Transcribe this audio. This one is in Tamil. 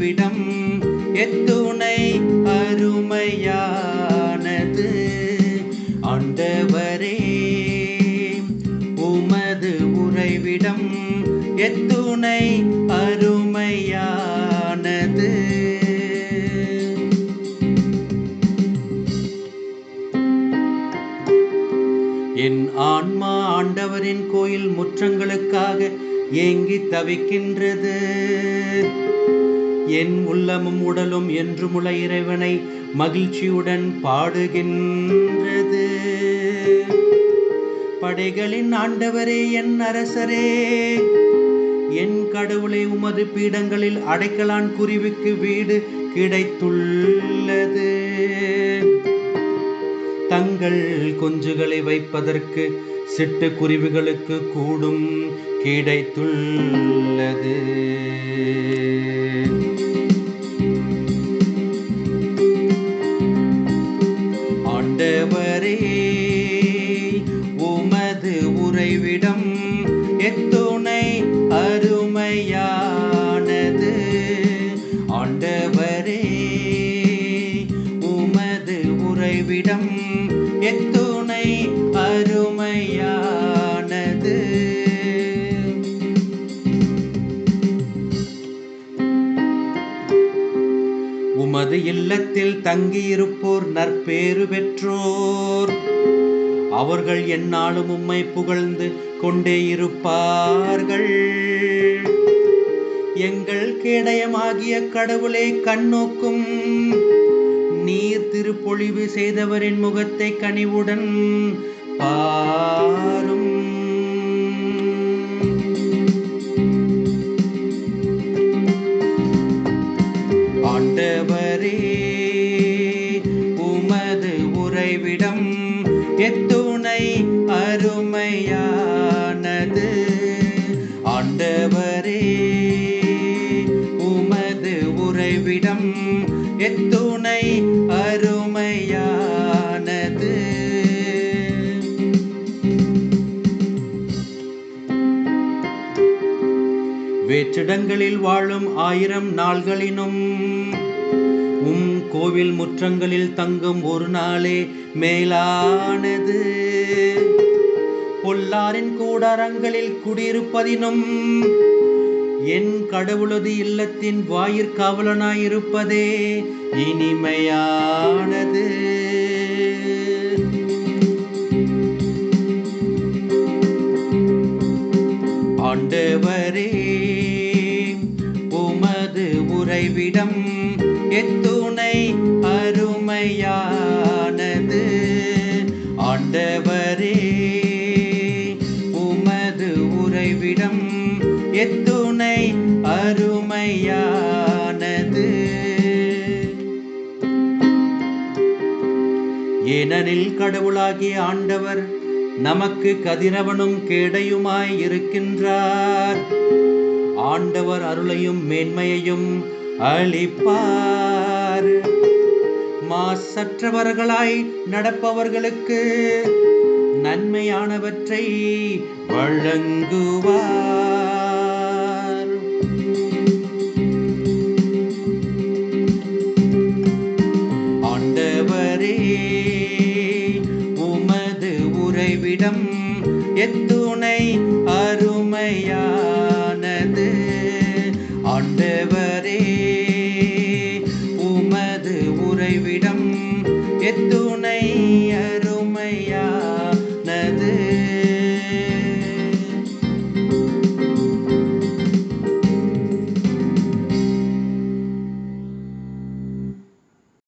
இவ்விடம் எத்துணை அருமையானது. ஆண்டவரே உமது உறைவிடம் எத்துணை அருமையானது. என் ஆன்மா ஆண்டவரின் கோயில் முற்றங்களுக்காக ஏங்கி தவிக்கின்றது. என் உள்ளமும் உடலும் என்று என்றுமுள்ள இறைவனை மகிழ்ச்சியுடன் பாடுகின்றது. படைகளின் ஆண்டவரே என் அரசரே என் கடவுளை உமது பீடங்களில் அடைக்கலான் குருவிக்கு வீடு கிடைத்துள்ளது. தங்கள் குஞ்சுகளை வைப்பதற்கு சிட்டுக்குருவிகளுக்கு கூடும் கிடைத்துள்ளது. அருமையானது. ஆண்டவரே உமது உறைவிடம் எத்துணை அருமையானது. உமது இல்லத்தில் தங்கியிருப்போர் நற்பேறு பெற்றோர். அவர்கள் என்னாலும் உம்மை புகழ்ந்து கொண்டே இருப்பார்கள். எங்கள் கேடயமாகிய கடவுளே கண்ணோக்கும். நீர் திருப்பொழிவு செய்தவரின் முகத்தை கனிவுடன் பாரும். ஆண்டவரே உமது உறைவிடம் எத்துணை அருமையானது. ஆண்டவரே உமது உறைவிடம் எத்துணை அருமையானது. வேற்றிடங்களில் வாழும் ஆயிரம் நாள்களினும் கோவில் முற்றங்களில் தங்கும் ஒரு நாளே மேலானது. பொல்லாரின் கூடாரங்களில் குடியிருப்பதினும் என் கடவுளது இல்லத்தின் வாயிற்காவலனாயிருப்பதே இனிமையானது. ஆண்டவரே உமது உறைவிடம் எத்துணை அருமையானது. ஆண்டவரே உமது உறைவிடம் எத்துணை அருமையானது. ஏனெனில் கடவுளாகிய ஆண்டவர் நமக்கு கதிரவனும் கேடையுமாய் இருக்கின்றார். ஆண்டவர் அருளையும் மேன்மையையும் அளிப்பார் மாசற்றவர்களாய் நடப்பவர்களுக்கு நன்மையானவற்றை வழங்குவார். ஆண்டவரே உமது உறைவிடம் எத்துணை அருமையானது. ஆண்டவர் மறைவிடம் எத்துணை அது